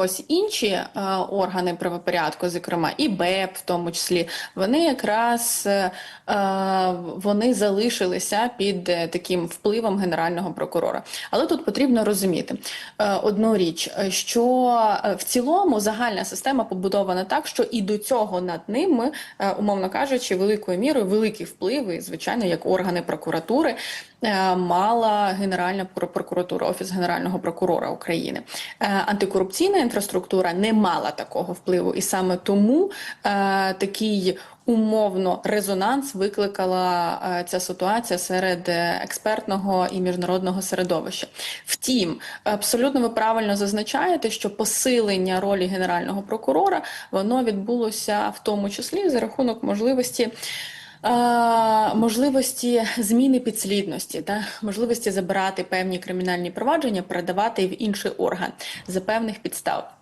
Ось інші е, органи правопорядку, зокрема і БЕП, в тому числі, вони якраз е, е, вони залишилися під таким впливом генерального прокурора. Але тут потрібно розуміти одну річ, що в цілому загальна система побудована так, що і до цього над ними, умовно кажучи, великою мірою великі впливи, звичайно, як органи прокуратури. Е, Мала Генеральна прокура- прокуратура, Офіс Генерального прокурора України. Е, Антикорупційна інфраструктура не мала такого впливу, і саме тому е, такий умовно резонанс викликала ця ситуація серед експертного і міжнародного середовища. Втім, абсолютно ви правильно зазначаєте, що посилення ролі генерального прокурора воно відбулося в тому числі за рахунок можливості. Можливості зміни підслідності та можливості забирати певні кримінальні провадження, передавати в інший орган за певних підстав.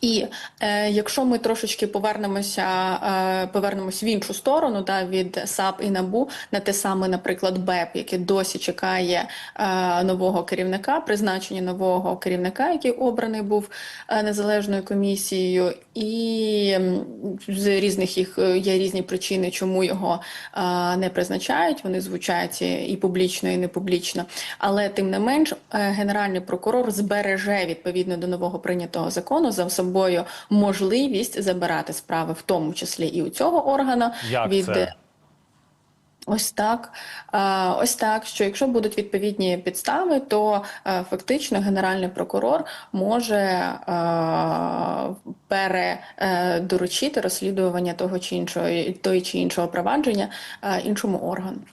І е, якщо ми трошечки повернемося, е, повернемось в іншу сторону, да, від САП і НАБУ на те саме, наприклад, БЕП, яке досі чекає е, нового керівника, призначення нового керівника, який обраний був е, незалежною комісією, і з різних їх е, є різні причини, чому його е, не призначають. Вони звучать і публічно, і не публічно. Але тим не менш, е, генеральний прокурор збереже відповідно до нового прийнятого закону за собою можливість забирати справи, в тому числі і у цього органа Як від це? Ось так. Ось так, що якщо будуть відповідні підстави, то фактично генеральний прокурор може передоручити розслідування того чи іншого, той чи іншого провадження е, іншому органу.